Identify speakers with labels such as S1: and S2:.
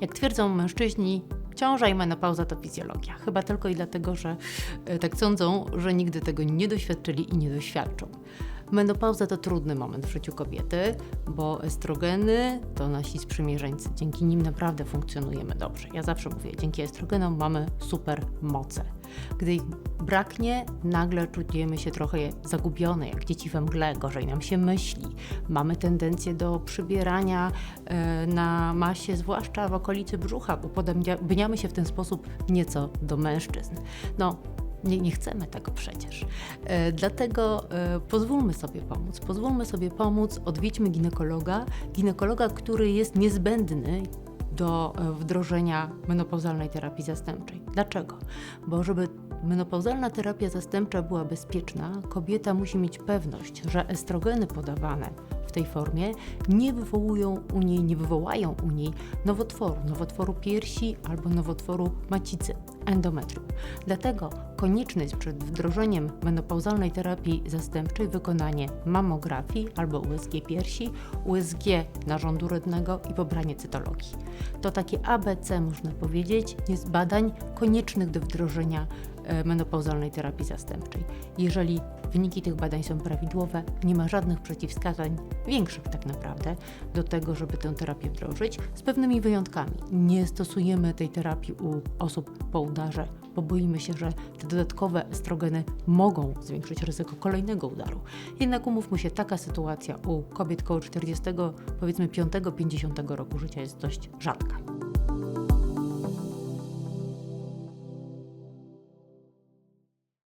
S1: Jak twierdzą mężczyźni, ciąża i menopauza to fizjologia. Chyba tylko i dlatego, że e, tak sądzą, że nigdy tego nie doświadczyli i nie doświadczą. Menopauza to trudny moment w życiu kobiety, bo estrogeny to nasi sprzymierzeńcy. Dzięki nim naprawdę funkcjonujemy dobrze. Ja zawsze mówię, dzięki estrogenom mamy super moce. Gdy ich braknie, nagle czujemy się trochę zagubione, jak dzieci we mgle, gorzej nam się myśli. Mamy tendencję do przybierania e, na masie, zwłaszcza w okolicy brzucha, upodobniamy się w ten sposób nieco do mężczyzn. No, nie, nie chcemy tego przecież. E, dlatego e, pozwólmy sobie pomóc. Pozwólmy sobie pomóc, odwiedźmy ginekologa, ginekologa, który jest niezbędny do e, wdrożenia menopauzalnej terapii zastępczej. Dlaczego? Bo żeby menopauzalna terapia zastępcza była bezpieczna, kobieta musi mieć pewność, że estrogeny podawane w tej formie nie wywołują u niej, nie wywołają u niej nowotworu, nowotworu piersi albo nowotworu macicy, endometrium. Dlatego konieczne jest przed wdrożeniem menopauzalnej terapii zastępczej wykonanie mamografii albo USG piersi, USG narządu rodnego i pobranie cytologii. To takie ABC, można powiedzieć, jest badań koniecznych do wdrożenia menopauzalnej terapii zastępczej. Jeżeli wyniki tych badań są prawidłowe, nie ma żadnych przeciwwskazań, większych tak naprawdę, do tego, żeby tę terapię wdrożyć, z pewnymi wyjątkami. Nie stosujemy tej terapii u osób po udarze, bo boimy się, że te dodatkowe estrogeny mogą zwiększyć ryzyko kolejnego udaru. Jednak umówmy się, taka sytuacja u kobiet koło 40, powiedzmy 5-50 roku życia jest dość rzadka.